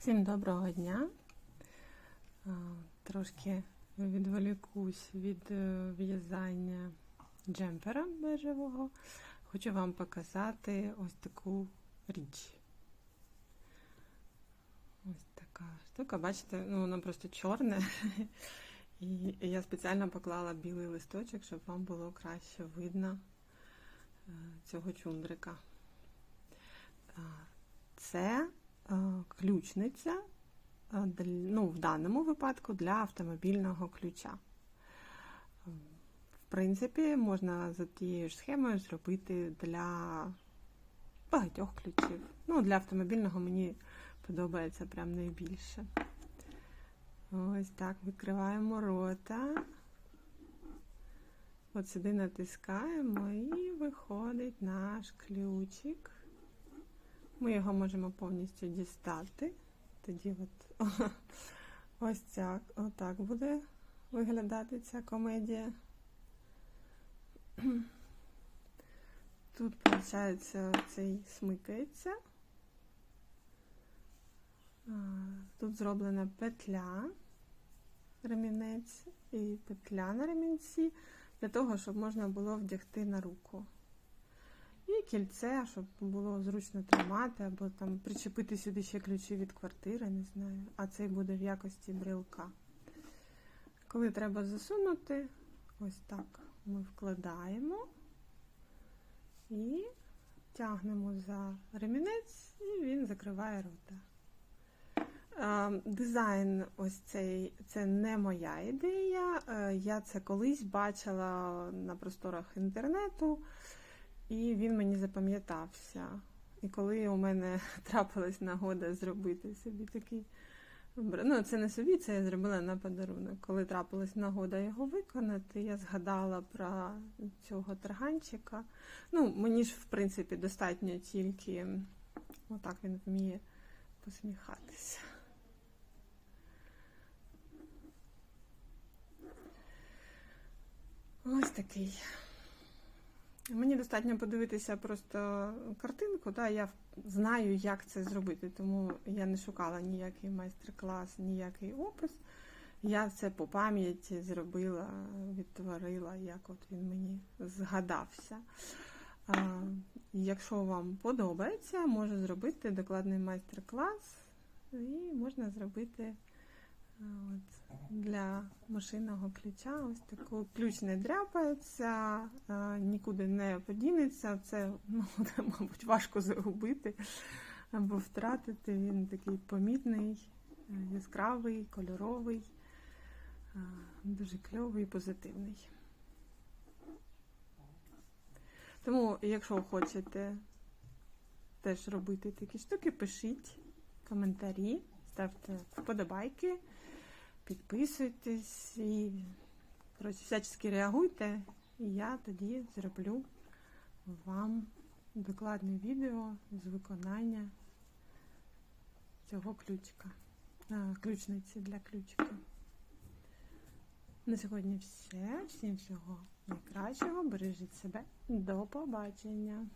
Всім доброго дня. Трошки відволікусь від е, в'язання джемпера бежевого. Хочу вам показати ось таку річ. Ось така штука, бачите, ну воно просто чорне. І я спеціально поклала білий листочок, щоб вам було краще видно е, цього чундрика. Це е, ключниця, е, ну, в даному випадку для автомобільного ключа. В принципі, можна за тією ж схемою зробити для багатьох ключів. Ну, для автомобільного мені подобається прям найбільше. Ось так, відкриваємо рота. От сюди натискаємо і виходить наш ключик. Ми його можемо повністю дістати. Тоді от ось так, отак буде виглядати ця комедія. Тут, виходить, цей смикається. Тут зроблена петля, ремінець і петля на ремінці для того, щоб можна було вдягти на руку. Кільце, щоб було зручно тримати, або там причепити сюди ще ключі від квартири, не знаю. А цей буде в якості брелка. Коли треба засунути, ось так ми вкладаємо і тягнемо за ремінець, і він закриває рота. Дизайн ось цей це не моя ідея. Е, Я це колись бачила на просторах інтернету, і він мені запам'ятався. І коли у мене трапилась нагода зробити собі такий. Ну, це не собі, це я зробила на подарунок. Коли трапилась нагода його виконати, я згадала про цього тарганчика. Ну, мені ж, в принципі, достатньо тільки отак він вміє посміхатися. Ось такий. Мені достатньо подивитися просто картинку, да, я знаю, як це зробити, тому я не шукала ніякий майстер-клас, ніякий опис. Я це по пам'яті зробила, відтворила, як от він мені згадався. Якщо вам подобається, можу зробити докладний майстер-клас і можна зробити от, для машинного ключа ось таку ключ не дряпається, нікуди не подінеться. Це, ну, мабуть, важко загубити або втратити. Він такий помітний, е, яскравий, кольоровий, дуже кльовий позитивний. Тому, якщо хочете теж робити такі штуки, пишіть коментарі, ставте вподобайки, підписуйтесь і коротше, всячески реагуйте, і я тоді зроблю вам докладне відео з виконання цього ключика, ключниці для ключика. На сьогодні все. Всім всього найкращого. Бережіть себе. До побачення.